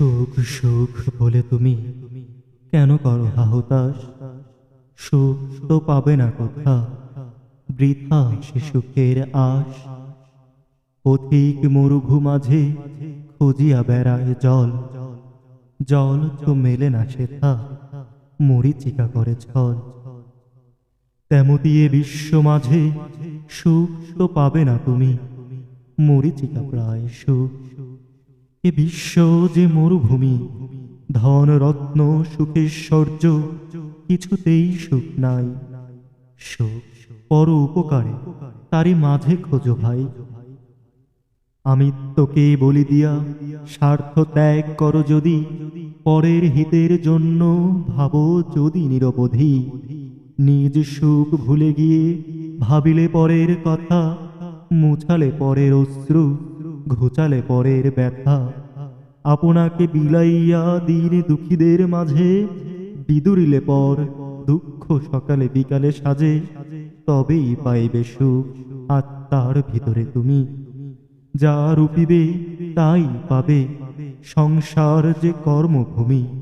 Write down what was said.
সুখ সুখ বলে তুমি? কেন করো হাহুতাস সুখ তো পাবে না কোথা? বৃথা সে সুখের আশ। পথিক মরুভূ মাঝে খুঁজিয়া বেড়ায় জল। জল তো মেলে না সেথা, মরিচিকা করে ছল। তেমতি এ বিশ্ব মাঝে সুখ তো পাবে না তুমি, মরিচিকা প্রায় সুখ। এ বিশ্ব যে মরুভূমি, ধন, রত্ন সুখেশ্বর্য কিছুতেই সুখ নাই। সুখ, পর উপকারে, তারই মাঝে খোঁজো ভাই। আমি তোকে বলি দিয়া, স্বার্থ ত্যাগ করো যদি, পরের হিতের জন্য ভাবো যদি নিরবধি। নিজ সুখ ভুলে গিয়ে ভাবিলে পরের কথা, মুছালে পরের অশ্রু। ঘুচালে পরের ব্যথা। আপনাকে বিলাইয়া দিন দুঃখীদের মাঝে, বিদুরিলে পর দুঃখ সকালে বিকালে সাজে, তবেই পাইবে সুখ আত্মার ভিতরে তুমি। যা রূপিবে, তাই পাবে। সংসার যে কর্মভূমি।